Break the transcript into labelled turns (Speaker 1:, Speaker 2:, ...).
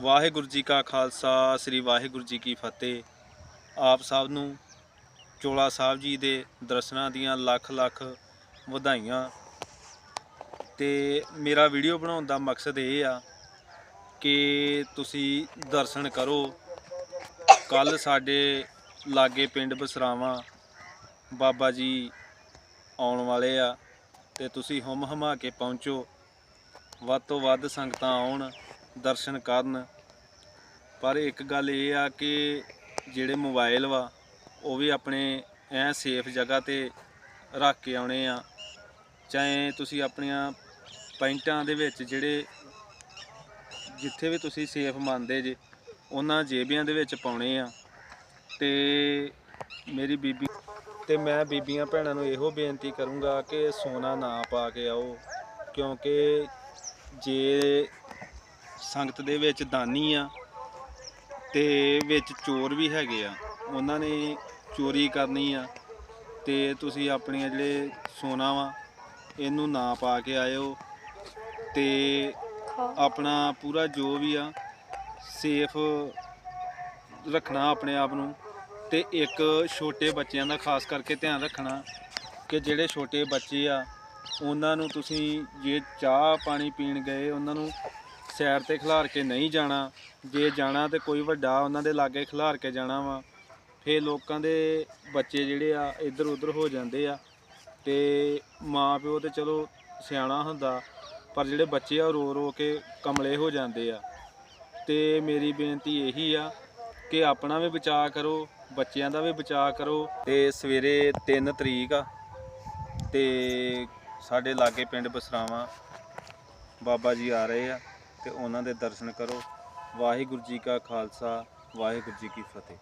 Speaker 1: ਵਾਹਿਗੁਰੂ ਜੀ ਕਾ ਖਾਲਸਾ, ਸ੍ਰੀ ਵਾਹਿਗੁਰੂ ਜੀ ਕੀ ਫਤਿਹ। ਆਪ ਸਭ ਨੂੰ ਚੋਲਾ ਸਾਹਿਬ ਜੀ ਦੇ ਦਰਸ਼ਨਾਂ ਦੀਆਂ ਲੱਖ ਲੱਖ ਵਧਾਈਆਂ। ਤੇ ਮੇਰਾ ਵੀਡੀਓ ਬਣਾਉਣ ਦਾ ਮਕਸਦ ਇਹ ਆ ਕਿ ਤੁਸੀਂ ਦਰਸ਼ਨ ਕਰੋ। ਕੱਲ ਸਾਡੇ ਲਾਗੇ ਪਿੰਡ ਬਸਰਾਵਾਂ ਬਾਬਾ ਜੀ ਆਉਣ ਵਾਲੇ ਆ ਤੇ ਤੁਸੀਂ ਹੁਮ ਹਮਾ ਕੇ ਪਹੁੰਚੋ। ਵੱਧ ਤੋਂ ਵੱਧ ਸੰਗਤਾਂ ਆਉਣ। ਦਰਸ਼ਨ ਕਰਨ। ਪਰ ਇੱਕ ਗੱਲ ਇਹ ਆ ਕਿ ਜਿਹੜੇ ਮੋਬਾਈਲ ਵਾ, ਉਹ ਵੀ ਆਪਣੇ ਐ ਸੇਫ ਜਗ੍ਹਾ ਤੇ ਰੱਖ ਕੇ ਆਉਣੇ ਆ। ਚਾਹੇ ਤੁਸੀਂ ਆਪਣੀਆਂ ਪੈਂਟਾਂ ਦੇ ਵਿੱਚ ਜਿਹੜੇ ਜਿੱਥੇ ਵੀ ਤੁਸੀਂ ਸੇਫ ਮੰਨਦੇ ਜੇ, ਉਹਨਾਂ ਜੇਬੀਆਂ ਦੇ ਵਿੱਚ ਪਾਉਣੇ ਆ। ਤੇ ਮੇਰੀ ਬੀਬੀ ਤੇ ਮੈਂ ਬੀਬੀਆਂ ਭੈਣਾਂ ਨੂੰ ਇਹੋ ਬੇਨਤੀ ਕਰੂੰਗਾ ਕਿ ਸੋਨਾ ਨਾ ਪਾ ਕੇ ਆਓ, ਕਿਉਂਕਿ ਜੇ ਸੰਗਤ ਦੇ ਵਿੱਚ ਦਾਨੀ ਆ ਤੇ ਵਿੱਚ ਚੋਰ ਵੀ ਹੈਗੇ ਆ। ਉਹਨਾਂ ਨੇ ਚੋਰੀ ਕਰਨੀ ਆ ਤੇ ਤੁਸੀਂ ਆਪਣੀਆਂ ਜਿਹੜੇ ਸੋਨਾ ਵਾ ਇਹਨੂੰ ਨਾ ਪਾ ਕੇ ਆਇਓ ਤੇ ਆਪਣਾ ਪੂਰਾ ਜੋ ਵੀ ਆ ਸੇਫ ਰੱਖਣਾ ਆਪਣੇ ਆਪ ਨੂੰ ਤੇ ਇੱਕ ਛੋਟੇ ਬੱਚਿਆਂ ਦਾ ਖਾਸ ਕਰਕੇ ਧਿਆਨ ਰੱਖਣਾ ਕਿ ਜਿਹੜੇ ਛੋਟੇ ਬੱਚੇ ਆ ਉਹਨਾਂ ਨੂੰ ਤੁਸੀਂ ਜੇ ਚਾਹ ਪਾਣੀ ਪੀਣ ਗਏ ਉਹਨਾਂ ਨੂੰ ਸੈਰ ਤੇ ਖਿਲਾਰ ਕੇ ਨਹੀਂ ਜਾਣਾ, ਜੇ ਜਾਣਾ ਤੇ ਕੋਈ ਵੱਡਾ ਉਹਨਾਂ ਦੇ ਲਾਗੇ ਖਿਲਾਰ ਕੇ ਜਾਣਾ ਵਾ, ਫੇਰ ਲੋਕਾਂ ਦੇ ਬੱਚੇ ਜਿਹੜੇ ਆ ਇੱਧਰ ਉੱਧਰ ਹੋ ਜਾਂਦੇ ਆ ਤੇ ਮਾਂ ਪਿਓ ਤੇ ਚਲੋ ਸਿਆਣਾ ਹੁੰਦਾ, ਪਰ ਜਿਹੜੇ ਬੱਚੇ ਆ ਉਹ ਰੋ ਰੋ ਕੇ ਕਮਲੇ ਹੋ ਜਾਂਦੇ ਆ। ਤੇ ਮੇਰੀ ਬੇਨਤੀ ਇਹੀ ਆ ਕਿ ਆਪਣਾ ਵੀ ਬਚਾਅ ਕਰੋ, ਬੱਚਿਆਂ ਦਾ ਵੀ ਬਚਾਅ ਕਰੋ। ਤੇ ਸਵੇਰੇ 3 ਤਰੀਕ ਆ ਤੇ ਸਾਡੇ ਲਾਗੇ ਪਿੰਡ ਬਸਰਾਵਾਂ ਬਾਬਾ ਜੀ ਆ ਰਹੇ ਆ। ਉਹਨਾਂ ਦੇ ਦਰਸ਼ਨ ਕਰੋ। ਵਾਹਿਗੁਰੂ ਜੀ ਕਾ ਖਾਲਸਾ ਵਾਹਿਗੁਰੂ ਜੀ ਕੀ ਫਤਿਹ।